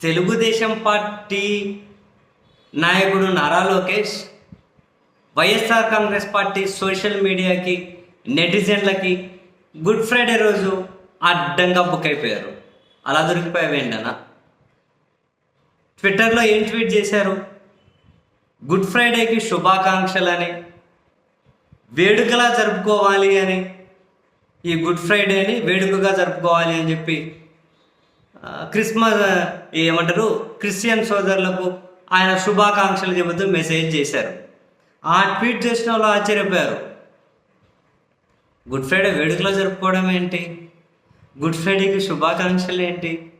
Telugu Desam party నాయకుడు Nara Lokesh YSR Congress party social మీడియాకి నెటిజన్లకి గుడ్ ఫ్రైడే రోజు అడ్డంగా బుక్ అయిపోయారు. అలా దొరికిపోయావేంటనా ట్విట్టర్లో ఏం ట్వీట్ చేశారు? గుడ్ ఫ్రైడేకి శుభాకాంక్షలని వేడుకలా జరుపుకోవాలి అని ఈ గుడ్ ఫ్రైడేని వేడుకగా జరుపుకోవాలి అని చెప్పి క్రిస్మస్ ఏమంటారు క్రిస్టియన్ సోదరులకు ఆయన శుభాకాంక్షలు చెబుతూ మెసేజ్ చేశారు. ఆ ట్వీట్ చేసిన వాళ్ళు ఆశ్చర్యపోయారు. గుడ్ ఫ్రైడే వేడుకలో జరుపుకోవడం ఏంటి? గుడ్ ఫ్రైడేకి శుభాకాంక్షలు ఏంటి?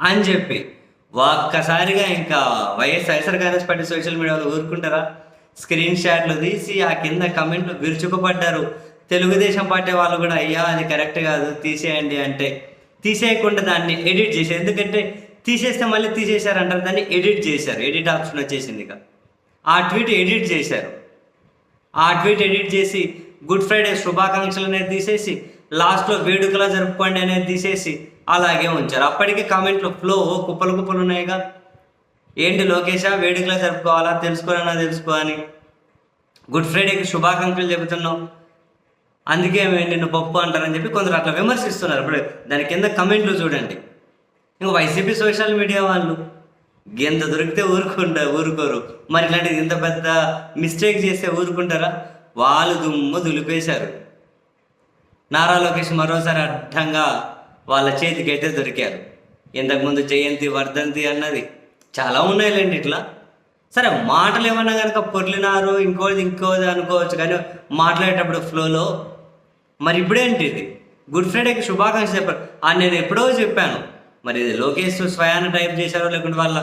అని చెప్పి ఒక్కసారిగా ఇంకా YS YSR Congress party social మీడియాలో ఊరుకుంటారా? స్క్రీన్ షాట్లు తీసి ఆ కింద కమెంట్లు విరుచుకుపడ్డారు. తెలుగుదేశం పార్టీ వాళ్ళు కూడా అయ్యా అది కరెక్ట్ కాదు తీసేయండి అంటే తీసేయకుండా దాన్ని ఎడిట్ చేశారు. ఎందుకంటే తీసేస్తే మళ్ళీ తీసేశారంటారు. దాన్ని ఎడిట్ చేశారు. ఎడిట్ ఆప్షన్ వచ్చేసింది ఇక. ఆ ట్వీట్ ఎడిట్ చేశారు. ఆ ట్వీట్ ఎడిట్ చేసి గుడ్ ఫ్రైడే శుభాకాంక్షలు అనేది తీసేసి లాస్ట్లో వేడుకలా జరుపుకోండి అనేది తీసేసి అలాగే ఉంచారు. అప్పటికే కామెంట్లు ఫ్లో కుప్పలు కుప్పలు ఉన్నాయిగా ఏంటి లోకేషా వేడుకలా జరుపుకోవాలా తెలుసుకోవాలన్నా తెలుసుకో అని. గుడ్ ఫ్రైడేకి శుభాకాంక్షలు చెబుతున్నాం అందుకే నిన్ను పప్పు అంటారని చెప్పి కొందరు అట్లా విమర్శిస్తున్నారు. ఇప్పుడు దాని కింద కమెంట్లు చూడండి. ఇంకా వైసీపీ సోషల్ మీడియా వాళ్ళు ఎంత దొరికితే ఊరుకుంటా ఊరుకోరు. మరి ఇలాంటిది ఇంత పెద్ద మిస్టేక్ చేస్తే ఊరుకుంటారా? వాళ్ళు దుమ్ము దులిపేశారు. నారా లోకేష్ మరోసారి అడ్డంగా వాళ్ళ చేతికైతే దొరికారు. ఇంతకుముందు జయంతి వర్ధంతి అన్నది చాలా ఉన్నాయిలేండి ఇట్లా. సరే మాటలు ఏమన్నా కనుక పొర్లినారు ఇంకోది ఇంకోది అనుకోవచ్చు. కానీ మాట్లాడేటప్పుడు ఫ్లోలో మరి ఇప్పుడేంటి ఇది? గుడ్ ఫ్రైడేకి శుభాకాంక్షలు చెప్పారు ఆ నేను ఎప్పుడో చెప్పాను. మరి ఇది లోకేష్ స్వయాన్ని టైప్ చేశారో లేకుంటే వాళ్ళ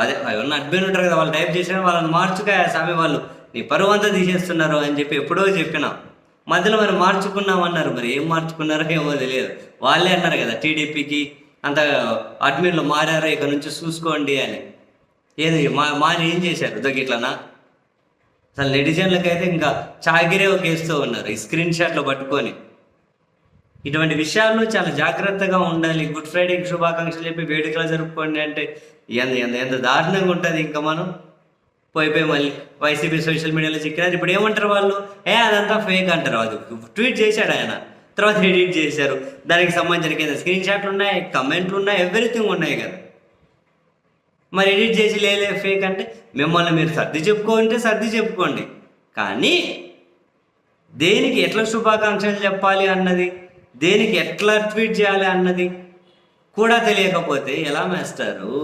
అదే ఎవరన్నా అడ్మిన్ ఉంటారు కదా వాళ్ళు టైప్ చేశారు వాళ్ళని మార్చుగా స్వామి వాళ్ళు? నీ పరువు అంతా తీసేస్తున్నారు అని చెప్పి ఎప్పుడో చెప్పినా. మధ్యలో మరి మార్చుకున్నామన్నారు. మరి ఏం మార్చుకున్నారో ఏమో తెలియదు. వాళ్ళే అన్నారు కదా టీడీపీకి అంత అడ్మిన్లు మారారో ఇక నుంచి చూసుకోండి అని. ఏది మా మారి ఏం చేశారు? దొగిట్లనా అసలు నెటిజన్లకైతే ఇంకా చాగిరే ఒకేస్తూ ఉన్నారు ఈ స్క్రీన్ షాట్లు పట్టుకొని. ఇటువంటి విషయాల్లో చాలా జాగ్రత్తగా ఉండాలి. గుడ్ ఫ్రైడేకి శుభాకాంక్షలు చెప్పి వేడుకలు జరుపుకోండి అంటే ఎంత ఎంత ఎంత దారుణంగా ఉంటుంది ఇంకా మనం? పోయిపోయి మళ్ళీ వైసీపీ సోషల్ మీడియాలో చిక్కినారు. ఇప్పుడు ఏమంటారు వాళ్ళు? ఏ అదంతా ఫేక్ అంటారు. అది ట్వీట్ చేశాడు ఆయన. తర్వాత ఎడిట్ చేశారు. దానికి సంబంధించిన కింద స్క్రీన్ షాట్లు ఉన్నాయి కమెంట్లు ఉన్నాయి ఎవ్రీథింగ్ ఉన్నాయి కదా. మరి ఎడిట్ చేసి లేలే ఫేక్ అంటే మిమ్మల్ని మీరు సర్ది చెప్పుకోంటే సర్ది చెప్పుకోండి. కానీ దేనికి ఎట్లా శుభాకాంక్షలు చెప్పాలి అన్నది దేనికి ఎట్లా ట్వీట్ చేయాలి అన్నది కూడా తెలియకపోతే ఎలా మేస్తారు